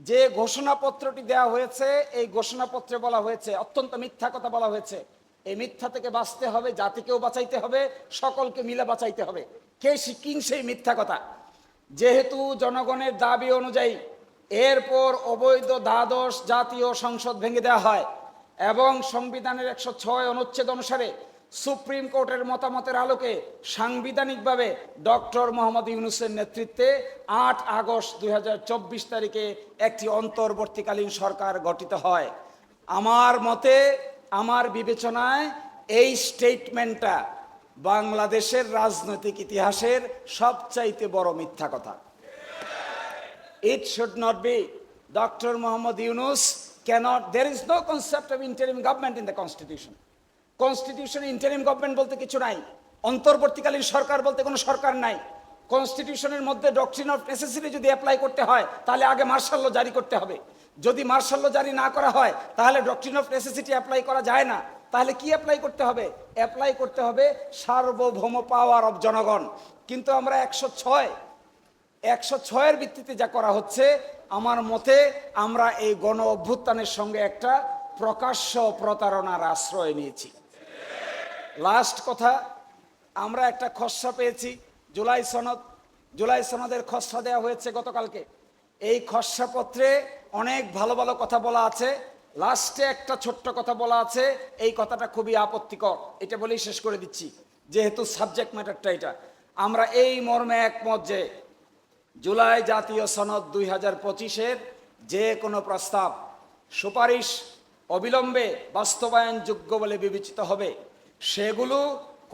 যে ঘোষণাপত্রটি দেওয়া হয়েছে, এই ঘোষণাপত্রে বলা হয়েছে, অত্যন্ত মিথ্যা কথা বলা হয়েছে, এই মিথ্যা থেকে বাঁচতে হবে, জাতিকেও বাঁচাইতে হবে, সকলকে মিলে বাঁচাইতে হবে। কে শিকিং সেই মিথ্যা কথা? যেহেতু জনগণের দাবি অনুযায়ী এরপর অবৈধ দ্বাদশ জাতীয় সংসদ ভেঙে দেওয়া হয় এবং সংবিধানের একশো ছয় অনুচ্ছেদ অনুসারে সুপ্রিম কোর্টের মতামতের আলোকে সাংবিধানিকভাবে ডক্টর মোহাম্মদ ইউনুসের নেতৃত্বে আট আগস্ট দুই হাজার চব্বিশ তারিখে একটি অন্তর্বর্তীকালীন সরকার গঠিত হয়। আমার মতে আমার বিবেচনায় এই স্টেটমেন্টটা বাংলাদেশের রাজনৈতিক ইতিহাসের সবচাইতে বড় মিথ্যা কথা। It should not be doctor Mohammad Yunus cannot, there is no concept of interim government in the constitution. Constitution interim government বলতে কিছু নাই। অন্তর্বর্তীকালীন সরকার বলতে কোনো সরকার নাই। কনস্টিটিউশনের মধ্যে ডকট্রিন অফ নেসেসিটি যদি অ্যাপ্লাই করতে হয়, তাহলে আগে মার্শাল ল জারি করতে হবে। যদি মার্শাল ল জারি না করা হয়, তাহলে ডকট্রিন অফ নেসেসিটি অ্যাপ্লাই করা যায় না। তাহলে কি অ্যাপ্লাই করতে হবে? অ্যাপ্লাই করতে হবে সার্বভৌম পাওয়ার অফ জনগণ। কিন্তু আমরা একশো ছয়, একশো ছয়ের ভিত্তিতে যা করা হচ্ছে, আমার মতে আমরা এই গণ অভ্যুত্থানের সঙ্গে একটা প্রকাশ্য প্রতারণার আশ্রয় নিয়েছি। লাস্ট কথা, আমরা একটা খসড়া পেয়েছি। জুলাই সনদ, জুলাই সনদের খসড়া দেওয়া হয়েছে গতকালকে। এই খসড়াপত্রে অনেক ভালো ভালো কথা বলা আছে। লাস্টে একটা ছোট্ট কথা বলা আছে। এই কথাটা খুবই আপত্তিকর। এটা বলেই শেষ করে দিচ্ছি। যেহেতু সাবজেক্ট ম্যাটারটা এটা। আমরা এই মর্মে একমত যে জুলাই জাতীয় সনদ দুই হাজার পঁচিশের যে কোনো প্রস্তাব সুপারিশ অবিলম্বে বাস্তবায়নযোগ্য বলে বিবেচিত হবে। সেগুলো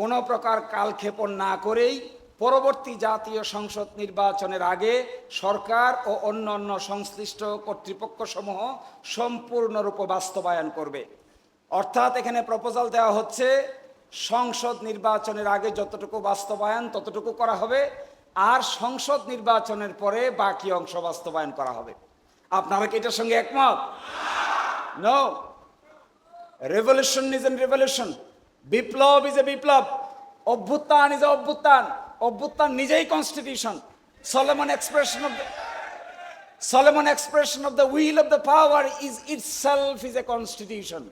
কোনো প্রকার কালক্ষেপণ না করেই পরবর্তী জাতীয় সংসদ নির্বাচনের আগে সরকার ও অন্যান্য সংশ্লিষ্ট কর্তৃপক্ষসমূহ সম্পূর্ণরূপে বাস্তবায়ন করবে। অর্থাৎ এখানে প্রপোজাল দেওয়া হচ্ছে, সংসদ নির্বাচনের আগে যতটুকু বাস্তবায়ন ততটুকু করা হবে, আর সংসদ নির্বাচনের পরে বাকি অংশ বাস্তবায়ন করা হবে। আপনারা কি এটার সঙ্গে একমত? No revolution is an revolution Biplab is a বিপ্লব। অভ্যুত্থান ইজ এ অভ্যুত্থান। অভ্যুত্থান নিজেই constitution solemn expression of solemn expression of the will of the power is itself is a constitution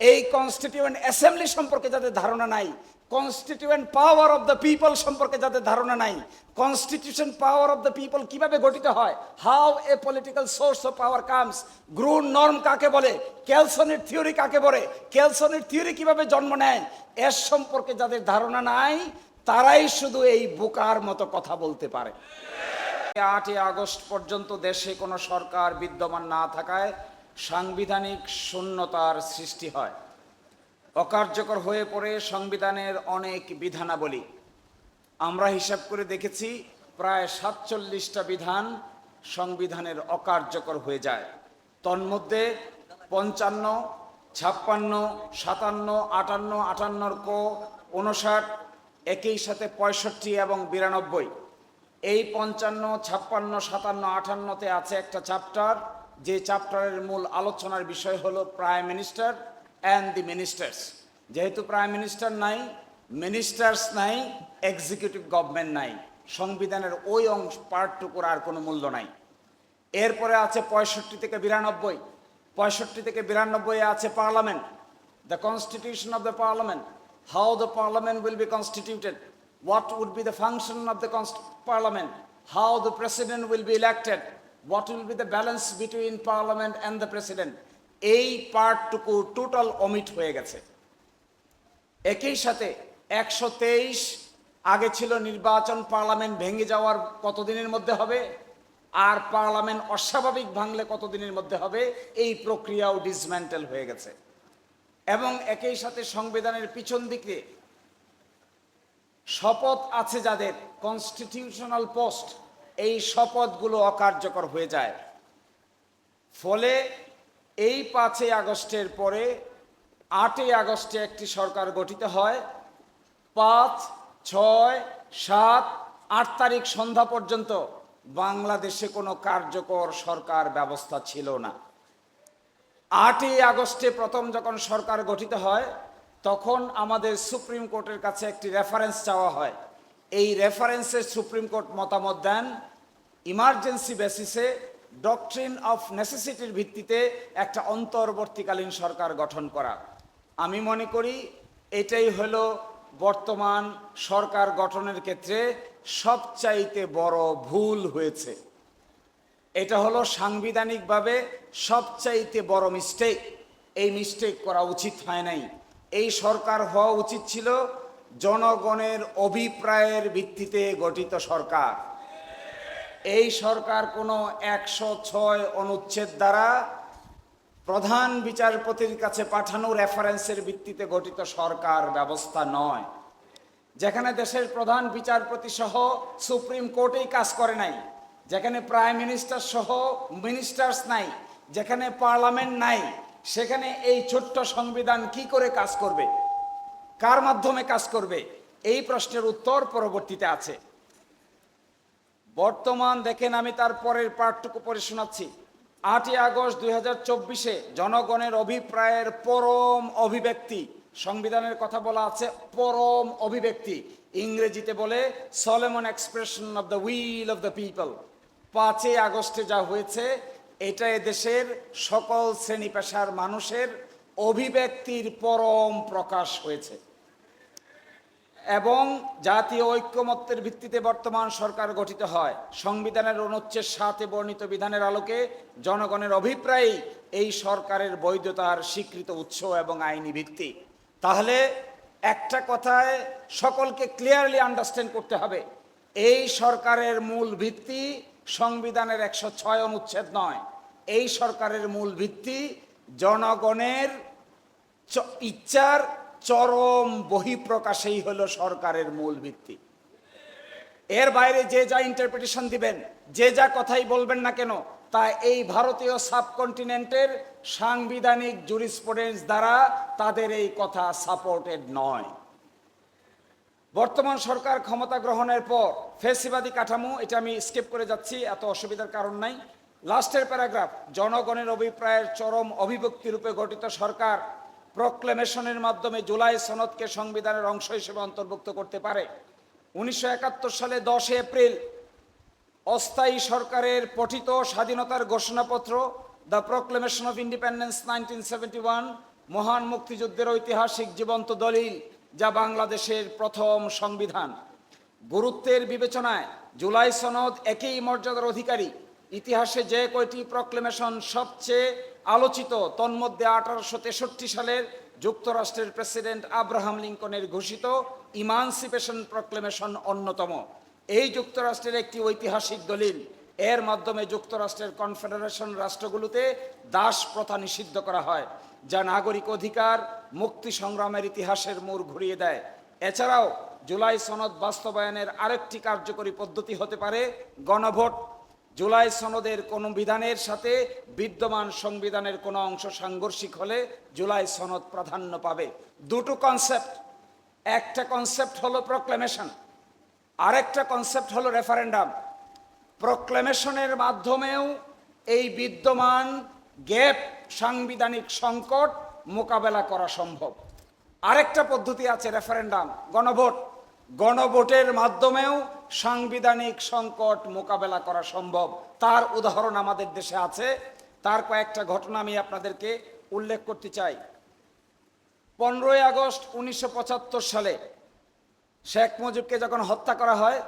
এই কনস্টিটিউয়েন্ট অ্যাসেম্বলি সম্পর্কে যাদের ধারণা নাই constituent power of the people সম্পর্কে যাদের ধারণা নাই। Constitution power of the people কীভাবে গঠিত হয়? How a political source of power comes grundnorm কাকে বলে? ক্যালসনের থিওরি কাকে বলে? ক্যালসনের থিওরি কীভাবে জন্ম নেয়? এর সম্পর্কে যাদের ধারণা নাই, তারাই শুধু এই বোকার মতো কথা বলতে পারে। আটই আগস্ট পর্যন্ত দেশে কোনো সরকার বিদ্যমান না থাকায় সাংবিধানিক শূন্যতার সৃষ্টি হয়। অকার্যকর হয়ে পড়ে সংবিধানের অনেক বিধানাবলী। আমরা হিসাব করে দেখেছি, প্রায় সাতচল্লিশটা বিধান সংবিধানের অকার্যকর হয়ে যায়। তন্মধ্যে পঞ্চান্ন, ছাপ্পান্ন, সাতান্ন, আটান্ন, আটান্নর কো উনষাট একই সাথে পঁয়ষট্টি এবং বিরানব্বই। এই পঞ্চান্ন, ছাপ্পান্ন, সাতান্ন, আটান্নতে আছে একটা চ্যাপ্টার যে চ্যাপ্টারের মূল আলোচনার বিষয় হলো prime minister and the ministers যেহেতু প্রাইম মিনিস্টার নাই মিনিস্টার্স নাই এক্সিকিউটিভ গভর্নমেন্ট নাই সংবিধানের ওই অংশ পার্টটুকুর আর কোনো মূল্য নাই। এরপরে আছে পঁয়ষট্টি থেকে বিরানব্বই। পঁয়ষট্টি থেকে বিরানব্বই আছে parliament the constitution of the parliament how the parliament will be constituted would be the function of the const- parliament, how the president will be elected, what will be the balance between parliament and the president. এই পার্টটুকু total omit হয়ে গেছে। একই সাথে একশো তেইশ আগে ছিল নির্বাচন, পার্লামেন্ট ভেঙে যাওয়ার কতদিনের মধ্যে হবে? আর পার্লামেন্ট অস্বাভাবিক ভাঙলে কতদিনের মধ্যে হবে? এই প্রক্রিয়াও ডিসম্যান্টেল হয়ে গেছে। এবং একই সাথে সংবিধানের পিছন দিকে শপথ আছে যাদের কনস্টিটিউশনাল পোস্ট এই শপথগুলো অকার্যকর হয়ে যায়। ফলে এই পাঁচই আগস্টের পরে আটই আগস্টে একটি সরকার গঠিত হয়। পাঁচ, ছয়, সাত, আট তারিখ সন্ধ্যা পর্যন্ত বাংলাদেশে কোনো কার্যকর সরকার ব্যবস্থা ছিল না। আটই আগস্টে প্রথম যখন সরকার গঠিত হয়, তখন আমাদের সুপ্রিম কোর্টের কাছে একটি রেফারেন্স চাওয়া হয়। এই রেফারেন্সে সুপ্রিম কোর্ট মতামত দেন, ইমার্জেন্সি বেসিসে ডকট্রিন অফ নেসেসিটির ভিত্তিতে একটা অন্তর্বর্তীকালীন সরকার গঠন করা। আমি মনে করি এটাই হলো বর্তমান সরকার গঠনের ক্ষেত্রে সবচাইতে বড় ভুল হয়েছে। এটা হলো সাংবিধানিকভাবে সবচাইতে বড় মিস্টেক এই মিস্টেক করা উচিত হয় নাই। এই সরকার হওয়া উচিত ছিল জনগণের অভিপ্রায়ের ভিত্তিতে গঠিত সরকার। এই সরকার কোনো একশো ছয় অনুচ্ছেদ দ্বারা প্রধান বিচারপতির কাছে পাঠানো রেফারেন্সের ভিত্তিতে গঠিত সরকার ব্যবস্থা নয়। যেখানে দেশের প্রধান বিচারপতি সহ সুপ্রিম কোর্টেই কাজ করে নাই, যেখানে প্রাইম মিনিস্টার সহ মিনিস্টার্স নাই, যেখানে পার্লামেন্ট নাই, সেখানে এই ছোট্ট সংবিধান কি করে কাজ করবে? কার মাধ্যমে কাজ করবে? এই প্রশ্নের উত্তর পরবর্তীতে আছে। বর্তমান দেখেন আমি তার পরের পাঠটুকু পড়ে শোনাচ্ছি। আটই আগস্ট দুই চব্বিশে জনগণের অভিপ্রায়ের পরম অভিব্যক্তি। সংবিধানের কথা বলা আছে, পরম অভিব্যক্তি। ইংরেজিতে বলে solemn expression of the will of the people পাঁচই আগস্টে যা হয়েছে, এটা দেশের সকল শ্রেণি পেশার মানুষের অভিব্যক্তির পরম প্রকাশ হয়েছে। এবং জাতীয় ঐক্যমত্যের ভিত্তিতে বর্তমান সরকার গঠিত হয়। সংবিধানের অনুচ্ছেদ সাথে বর্ণিত বিধানের আলোকে জনগণের অভিপ্রায়ই এই সরকারের বৈধতার স্বীকৃত উৎস এবং আইনি ভিত্তি। তাহলে একটা কথায় সকলকে ক্লিয়ারলি আন্ডারস্ট্যান্ড করতে হবে, এই সরকারের মূল ভিত্তি সংবিধানের একশো ছয় অনুচ্ছেদ নয়। এই সরকারের মূল ভিত্তি জনগণের ইচ্ছার চরম বহিঃপ্রকাশেই হলো সরকারের মূল ভিত্তি। এর বাইরে যে যা ইন্টারপ্রিটেশন দিবেন, যে যা কথাই বলবেন না কেন, তা এই ভারতীয় সাবকন্টিনেন্টের সাংবিধানিক জুরিসপ্রুডেন্স দ্বারা তাদের এই কথা সাপোর্টেড নয়। বর্তমান সরকার ক্ষমতা গ্রহণের পর ফেসিবাদী কাঠামো, এটা আমি স্কিপ করে যাচ্ছি, এত অসুবিধার কারণ নাই। লাস্টের প্যারাগ্রাফ জনগণের অভিপ্রায়ের চরম অভিব্যক্তি রূপে গঠিত সরকার প্রক্লেমেশনের মাধ্যমে জুলাই সনদকে সংবিধানের অংশ হিসেবে অন্তর্ভুক্ত করতে পারে। উনিশশো একাত্তর সালে দশই এপ্রিল অস্থায়ী সরকারের পঠিত স্বাধীনতার ঘোষণাপত্র, the proclamation of independence nineteen seventy one মহান মুক্তিযুদ্ধের ঐতিহাসিক জীবন্ত দলিল, যা বাংলাদেশের প্রথম সংবিধান। গুরুত্বের বিবেচনায় জুলাই সনদ একই মর্যাদার অধিকারী। ইতিহাসে যে কয়টি প্রক্লেমেশন সবচেয়ে আলোচিত তন্মধ্যে আঠারোশো তেষট্টি সালের যুক্তরাষ্ট্রের প্রেসিডেন্ট আব্রাহাম লিঙ্কনের ঘোষিত ইমানসিপেশন প্রক্লেমেশন অন্যতম। এই যুক্তরাষ্ট্রের একটি ঐতিহাসিক দলিল। এর মাধ্যমে যুক্তরাষ্ট্রের কনফেডারেশন রাষ্ট্রগুলোতে দাস প্রথা নিষিদ্ধ করা হয়, যা নাগরিক অধিকার, মুক্তি সংগ্রামের ইতিহাসের মোড় ঘুরিয়ে দেয়। এছাড়াও জুলাই সনদ বাস্তবায়নের আরেকটি কার্যকরী পদ্ধতি হতে পারে গণভোট জুলাই সনদের কোনো বিধানের সাথে বিদ্যমান সংবিধানের কোনো অংশ সাংঘর্ষিক হলে জুলাই সনদ প্রাধান্য পাবে। দুটো কনসেপ্ট একটা কনসেপ্ট হলো প্রক্লেমেশন আরেকটা কনসেপ্ট হলো রেফারেন্ডাম প্রক্লেমেশনের মাধ্যমেও এই বিদ্যমান গ্যাপ সাংবিধানিক সংকট মোকাবেলা করা সম্ভব। আরেকটা পদ্ধতি আছে রেফারেন্ডাম গণভোট। গণভোটের মাধ্যমেও সাংবিধানিক সংকট মোকাবেলা করা সম্ভব। তার উদাহরণ আমাদের দেশে আছে। তার কয়েকটা ঘটনা আমি আপনাদেরকে উল্লেখ করতে চাই। পনেরোই আগস্ট উনিশশো পঁচাত্তর সালে শেখ মুজিবকে যখন হত্যা করা হয়,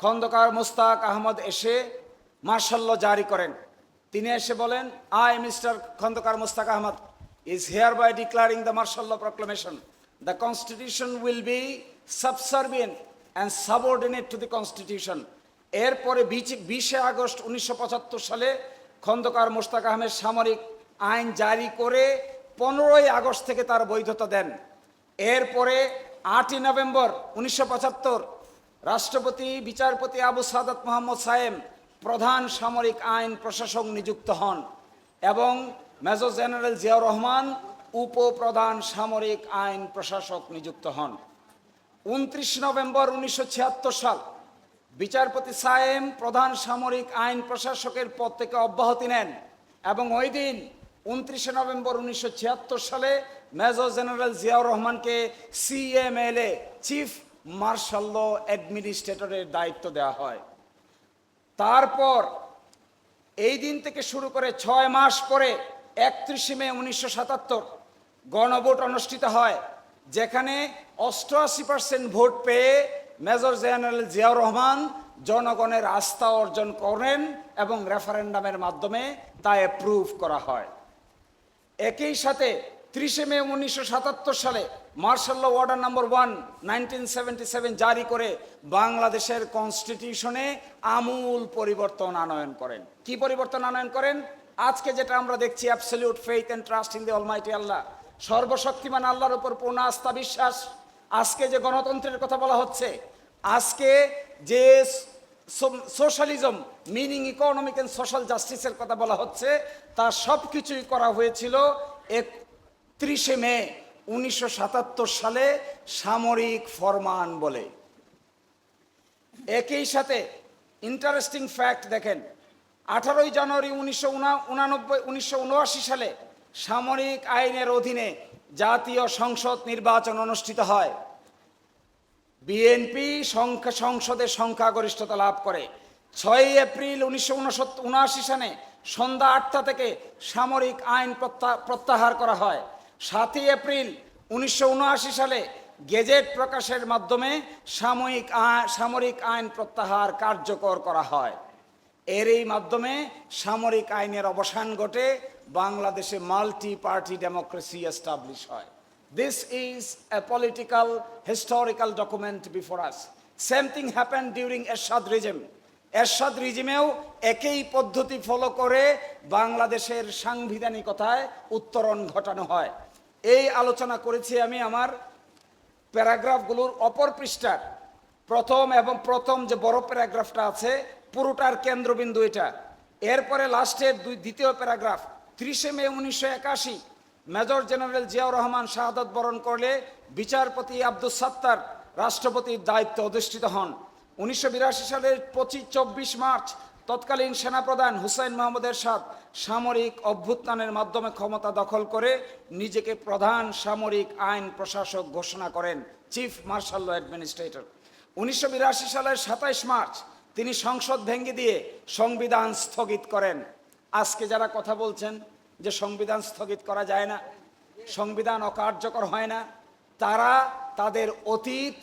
খন্দকার মুস্তাক আহমদ এসে মার্শাল্য জারি করেন। তিনি এসে বলেন I mister Khondaker Mostaq Ahmad is hereby declaring the martial law proclamation the constitution will be subservient and subordinate to the constitution এরপরে বিশে আগস্ট উনিশশো পঁচাত্তর সালে খন্দকার মুস্তাক আহমেদ সামরিক আইন জারি করে পনেরোই আগস্ট থেকে তার বৈধতা দেন। এরপরে আটই নভেম্বর উনিশশো রাষ্ট্রপতি, বিচারপতি আবু সাদাত মোহাম্মদ সায়েম প্রধান সামরিক আইন প্রশাসক নিযুক্ত হন এবং মেজর জেনারেল জিয়াউর রহমান উপপ্রধান সামরিক আইন প্রশাসক নিযুক্ত হন। উনত্রিশ নভেম্বর উনিশশো ছিয়াত্তর সাল, বিচারপতি সায়েম প্রধান সামরিক আইন প্রশাসকের পদ থেকে অব্যাহতি নেন এবং ওই দিন উনত্রিশে নভেম্বর উনিশশো ছিয়াত্তর সালে মেজর জেনারেল জিয়াউর রহমানকে সিএমএলএ, চিফ মার্শাল অ্যাডমিনিস্ট্রেটরের দায়িত্ব দেওয়া হয়। তারপর এই দিন থেকে শুরু করে ছয় মাস পরে একত্রিশে মে উনিশশো সাতাত্তর গণভোট অনুষ্ঠিত হয়। যেখানে অষ্টআশি পার্সেন্ট ভোট পেয়ে মেজর জেনারেল জিয়াউর রহমান জনগণের আস্থা অর্জন করেন এবং রেফারেন্ডামের মাধ্যমে তা অ্যাপ্রুভ করা হয়। একই সাথে ত্রিশে মে উনিশশো সাতাত্তর সালে martial order number one nineteen জারি করে বাংলাদেশের কনস্টিটিউশনে আমূল পরিবর্তন আনয়ন করেন। কি পরিবর্তন আনয়ন করেন? আজকে যেটা আমরা দেখছি absolute faith and trust in the almighty Allah সর্বশক্তিমান আল্লাহর উপর পূর্ণ আস্থা বিশ্বাস। আজকে যে গণতন্ত্রের কথা বলা হচ্ছে, আজকে যে socialism, meaning economic and social জাস্টিসের কথা বলা হচ্ছে, তা সব কিছুই করা হয়েছিল একত্রিশে মে উনিশশো সাতাত্তর সালে সামরিক ফরমান বলে। একই সাথে ইন্টারেস্টিং ফ্যাক্ট দেখেন, আঠারোই জানুয়ারি উনিশশো উনআশি সালে সামরিক আইনের অধীনে জাতীয় সংসদ নির্বাচন অনুষ্ঠিত হয়। বিএনপি সংখ্যা সংসদে সংখ্যাগরিষ্ঠতা লাভ করে। ছয়ই এপ্রিল উনিশশো উনআশি সালে সন্ধ্যা আটটা থেকে সামরিক আইন প্রত্যা- প্রত্যাহার করা হয়। সাতই এপ্রিল উনিশশো উনআশি সালে গেজেট প্রকাশের মাধ্যমে সাময়িক সামরিক আইন প্রত্যাহার কার্যকর করা হয়। এর এই মাধ্যমে সামরিক আইনের অবসান ঘটে বাংলাদেশে মাল্টি পার্টি ডেমোক্রেসি এস্টাবলিশ হয়। This is a political historical document before us same thing happen during Ershad regime Ershad রিজিমেও একই পদ্ধতি ফলো করে বাংলাদেশের সাংবিধানিকতায় উত্তরণ ঘটানো হয় এই আলোচনা করেছি আমি আমার প্যারাগ্রাফগুলোর অপর পৃষ্ঠার প্রথম এবং প্রথম যে বড় প্যারাগ্রাফটা আছে পুরোটার কেন্দ্রবিন্দু এটা এরপরে লাস্টের দুই দ্বিতীয় প্যারাগ্রাফ ত্রিশে মে উনিশশো একাশি মেজর জেনারেল জিয়াউর রহমান শাহাদত বরণ করলে বিচারপতি আব্দুস সাত্তার রাষ্ট্রপতির দায়িত্ব অধিষ্ঠিত হন। উনিশশো বিরাশি সালের পঁচিশ চব্বিশ মার্চ তৎকালীন সেনাপ্রধান হুসাইন মাহমুদ এরশাদ সামরিক অভ্যুত্থানের মাধ্যমে ক্ষমতা দখল করে নিজেকে প্রধান সামরিক আইন প্রশাসক ঘোষণা করেন, চিফ মার্শাল অ্যাডমিনিস্ট্রেটর। উনিশশো বিরাশি সালের সাতাইশ মার্চ তিনি সংসদ ভেঙে দিয়ে সংবিধান স্থগিত করেন। আজকে যারা কথা বলছেন যে সংবিধান স্থগিত করা যায় না, সংবিধান অকার্যকর হয় না, তারা তাদের অতীত,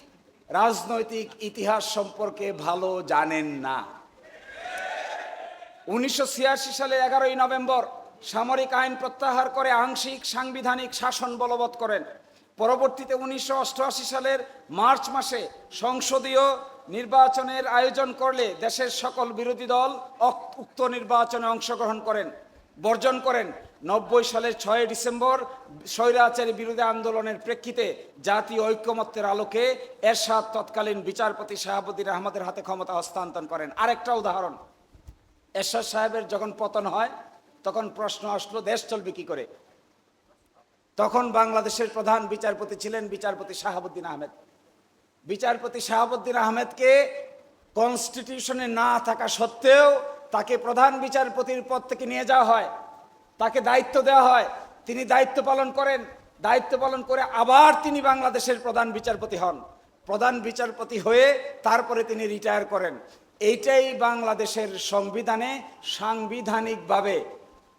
রাজনৈতিক ইতিহাস সম্পর্কে ভালো জানেন না। উনিশশো ছিয়াশি সালে এগারোই নভেম্বর সামরিক আইন প্রত্যাহার করে আংশিক সাংবিধানিক শাসন বলবৎ করেন। পরবর্তীতে উনিশশো অষ্টআশি সালের মার্চ মাসে সংসদীয় নির্বাচনের আয়োজন করলে দেশের সকল বিরোধী দল উক্ত নির্বাচনে অংশগ্রহণ করেন, বর্জন করেন। নব্বই সালের ছয় ডিসেম্বর স্বৈরাচারী বিরোধী আন্দোলনের প্রেক্ষিতে জাতীয় ঐক্যমত্যের আলোকে এরশাদ তৎকালীন বিচারপতি শাহাবুদ্দিন আহমদের হাতে ক্ষমতা হস্তান্তর করেন। আরেকটা উদাহরণ, এরশাদ সাহেবের যখন পতন হয়, তখন প্রশ্ন আসলো, দেশ চলবে কি করে? তখন বাংলাদেশের প্রধান বিচারপতি ছিলেন বিচারপতি শাহাবুদ্দিন আহমেদ। বিচারপতি শাহাবুদ্দিন আহমেদকে কনস্টিটিউশনে না থাকা সত্ত্বেও তাকে প্রধান বিচারপতির পদ থেকে নিয়ে যাওয়া হয়। তাকে দায়িত্ব দেওয়া হয়। তিনি দায়িত্ব পালন করেন। দায়িত্ব পালন করে আবার তিনি বাংলাদেশের প্রধান বিচারপতি হন। প্রধান বিচারপতি হয়ে তারপরে তিনি রিটায়ার করেন। এইটাই বাংলাদেশের সংবিধানে সাংবিধানিকভাবে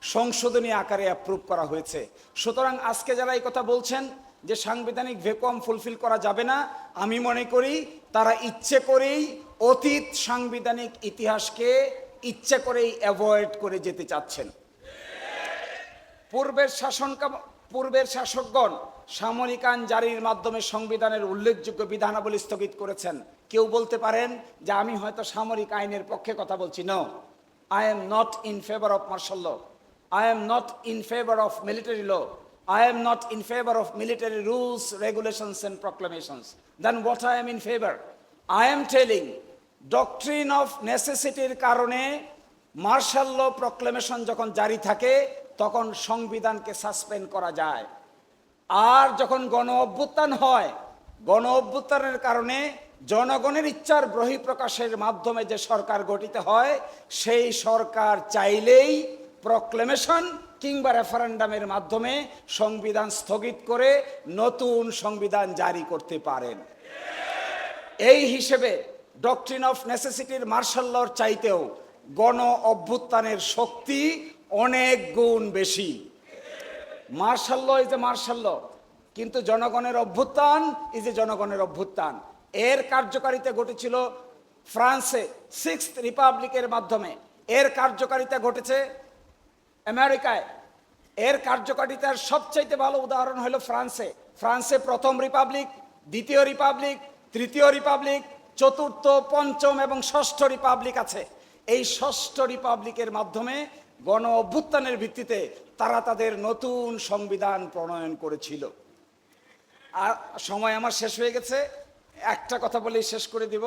সংশোধনী আকারে অ্যাপ্রুভ করা হয়েছে। সুতরাং আজকে যারা এই কথা বলছেন যে সাংবিধানিক ভ্যাকুয়াম ফুলফিল করা যাবে না, আমি মনে করি তারা ইচ্ছে করেই অতীত সাংবিধানিক ইতিহাসকে ইচ্ছে করেই অ্যাভয়েড করে যেতে চাচ্ছেন। পূর্বের শাসন পূর্বের শাসকগণ সামরিক আইন জারির মাধ্যমে সংবিধানের উল্লেখযোগ্য বিধানাবলী স্থগিত করেছেন। কেউ বলতে পারেন যে আমি হয়তো সামরিক আইনের পক্ষে কথা বলছি। No I am not in favour of martial I am not in favour of military law I am not in favour of military rules regulations and proclamations then what I am in favour I am telling doctrine of নেসেসিটির কারণে martial ল proclamation যখন জারি থাকে, তখন সংবিধানকে suspend করা যায়। আর যখন গণ অভ্যুত্থান হয়, গণ অভ্যুত্থানের কারণে জনগণের ইচ্ছার বহিঃপ্রকাশের মাধ্যমে যে সরকার গঠিত হয়, সেই সরকার চাইলেই প্রক্লেমেশন কিংবা রেফারেন্ডামের মাধ্যমে সংবিধান স্থগিত করে নতুন সংবিধান জারি করতে পারেন। এই হিসেবে ডক্ট্রিন অফ নেসেসিটির মার্শাল লর চাইতেও গণ অভ্যুত্থানের শক্তি অনেক গুণ বেশি। মার্শাল্য ইজ এ মার্শাল্য কিন্তু জনগণের অভ্যুত্থান ইজ এ জনগণের অভ্যুত্থান। এর কার্যকারিতা ঘটেছিল ফ্রান্সে সিক্স রিপাবলিকের মাধ্যমে। এর কার্যকারিতা ঘটেছে আমেরিকায়। এর কার্যকারিতার সবচাইতে ভালো উদাহরণ হলো ফ্রান্সে। ফ্রান্সে প্রথম রিপাবলিক, দ্বিতীয় রিপাবলিক, তৃতীয় রিপাবলিক, চতুর্থ, পঞ্চম এবং ষষ্ঠ রিপাবলিক আছে। এই ষষ্ঠ রিপাবলিকের মাধ্যমে গণ অভ্যুত্থানের ভিত্তিতে তারা তাদের নতুন সংবিধান প্রণয়ন করেছিল। আর সময় আমার শেষ হয়ে গেছে। একটা কথা বলেই শেষ করে দিব।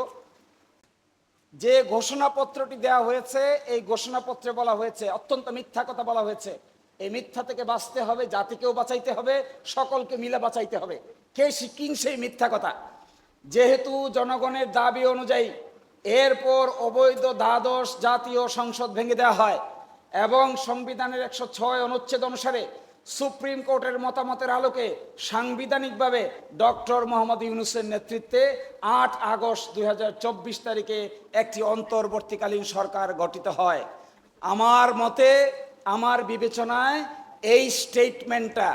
যে ঘোষণাপত্রটি দেওয়া হয়েছে, এই ঘোষণাপত্রে বলা হয়েছে, অত্যন্ত মিথ্যা কথা বলা হয়েছে। এই মিথ্যা থেকে বাঁচতে হবে, জাতিকেও বাঁচাইতে হবে, সকলকে মিলে বাঁচাইতে হবে। কে শিকিন সেই মিথ্যা কথা। যেহেতু জনগণের দাবি অনুযায়ী এরপর অবৈধ দ্বাদশ জাতীয় সংসদ ভেঙে দেওয়া হয় এবং সংবিধানের একশো ছয় অনুচ্ছেদ অনুসারে সুপ্রিম কোর্টের মতামতের আলোকে সাংবিধানিকভাবে ডক্টর মোহাম্মদ ইউনুসের নেতৃত্বে আট আগস্ট দুই তারিখে একটি অন্তর্বর্তীকালীন সরকার গঠিত হয়। আমার মতে আমার বিবেচনায় এই স্টেটমেন্টটা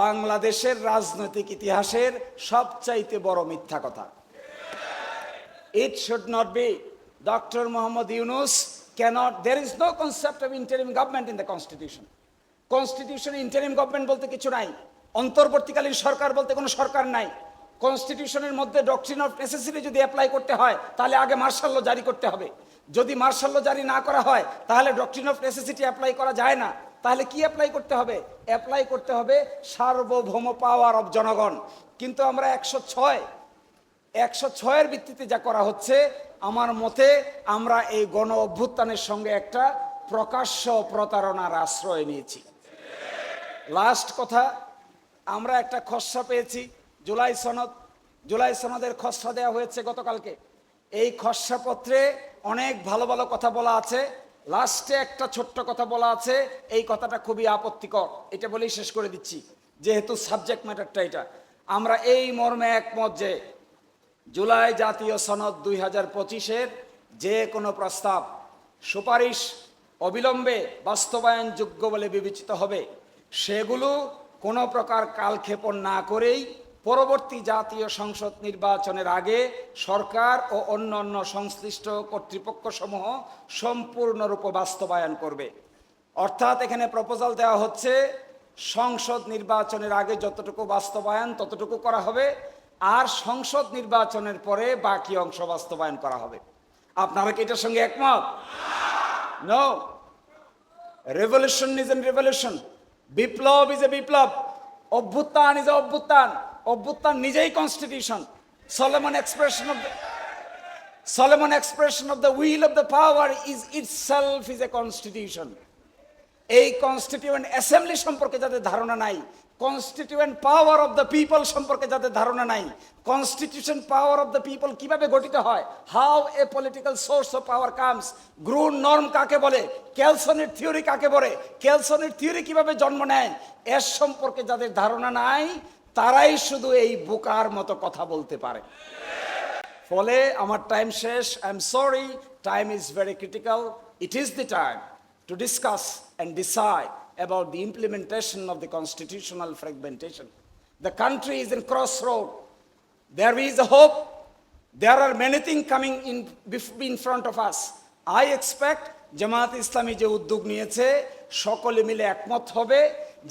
বাংলাদেশের রাজনৈতিক ইতিহাসের সবচাইতে বড় মিথ্যা কথা। It should not be doctor Mohammad Yunus cannot, there is no concept of interim government in the constitution. Constitution interim government বলতে কিছু নাই। অন্তর্বর্তীকালীন সরকার বলতে কোনো সরকার নাই। কনস্টিটিউশনের মধ্যে ডক্ট্রিন অফ নেসেসিটি যদি অ্যাপ্লাই করতে হয়, তাহলে আগে মার্শাল্য জারি করতে হবে। যদি মার্শাল্য জারি না করা হয়, তাহলে ডক্ট্রিন অফ নেসেসিটি অ্যাপ্লাই করা যায় না। তাহলে কি অ্যাপ্লাই করতে হবে? অ্যাপ্লাই করতে হবে সার্বভৌম পাওয়ার অফ জনগণ। কিন্তু আমরা একশো ছয়, একশো ছয়ের ভিত্তিতে যা করা হচ্ছে, আমার মতে আমরা এই গণ অভ্যুত্থানের সঙ্গে একটা প্রকাশ্য প্রতারণার আশ্রয় নিয়েছি। লাস্ট কথা, আমরা একটা খসড়া পেয়েছি, জুলাই সনদ, জুলাই সনদের খসড়া দেওয়া হয়েছে গতকালকে। এই খসড়াপত্রে অনেক ভালো ভালো কথা বলা আছে লাস্টে একটা ছোট্ট কথা বলা আছে, এই কথাটা খুবই আপত্তিকর, এটা বলেই শেষ করে দিচ্ছি, যেহেতু সাবজেক্ট ম্যাটারটা এটা। আমরা এই মর্মে একমত যে, জুলাই জাতীয় সনদ দুই হাজার পঁচিশের যে কোনো প্রস্তাব সুপারিশ অবিলম্বে বাস্তবায়নযোগ্য বলে বিবেচিত হবে। সেগুলো কোনো প্রকার কালক্ষেপণ না করেই পরবর্তী জাতীয় সংসদ নির্বাচনের আগে সরকার ও অন্যান্য সংশ্লিষ্ট কর্তৃপক্ষসমূহ সম্পূর্ণরূপে বাস্তবায়ন করবে। অর্থাৎ এখানে প্রপোজাল দেওয়া হচ্ছে, সংসদ নির্বাচনের আগে যতটুকু বাস্তবায়ন ততটুকু করা হবে, আর সংসদ নির্বাচনের পরে বাকি অংশ বাস্তবায়ন করা হবে। আপনারা কি এটার সঙ্গে একমত? No revolution is an revolution Biplab is a বিপ্লব। অভ্যুত্থান ইজ এ অভ্যুত্থান। অভ্যুত্থান নিজেই constitution solemn expression of solemn expression of the will of the power is itself is a constitution এই কনস্টিটিউয়েন্ট অ্যাসেম্বলি সম্পর্কে যাদের ধারণা নাই constituent power of the people সম্পর্কে যাদের ধারণা নাই। Constitution power of the people কীভাবে গঠিত হয়? How a political source of power comes grundnorm কাকে বলে? ক্যালসনের থিওরি কাকে বলে? ক্যালসনের থিওরি কীভাবে জন্ম নেয়? এর সম্পর্কে যাদের ধারণা নাই, তারাই শুধু এই বোকার মতো কথা বলতে পারে। ফলে আমার টাইম শেষ। I am sorry time is very critical it is the time to discuss and decide the implementation of the constitutional fragmentation the country is in cross road there is a hope. There are many things coming in in front of us. I expect Jamaat Islami যে উদ্যোগ নিয়েছে, সকলে মিলে একমত হবে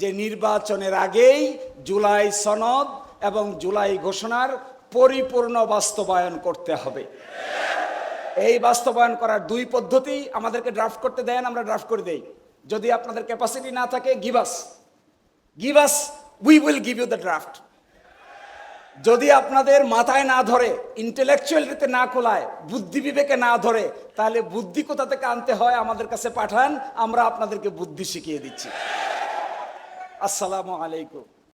যে নির্বাচনের আগেই জুলাই সনদ এবং জুলাই ঘোষণার পরিপূর্ণ বাস্তবায়ন করতে হবে। এই বাস্তবায়ন করার দুই পদ্ধতি আমাদেরকে ড্রাফট করতে দেন, আমরা ড্রাফট করে দেই। যদি আপনাদের ক্যাপাসিটি না থাকে give us give us we will give you the draft যদি আপনাদের মাথায় না ধরে ইন্টেলেকচুয়ালিতে না খোলায়, বুদ্ধি বিবেকে না ধরে, তাহলে বুদ্ধি কোথা থেকে আনতে হয় আমাদের কাছে পাঠান, আমরা আপনাদেরকে বুদ্ধি শিখিয়ে দিচ্ছি। আসসালামু আলাইকুম।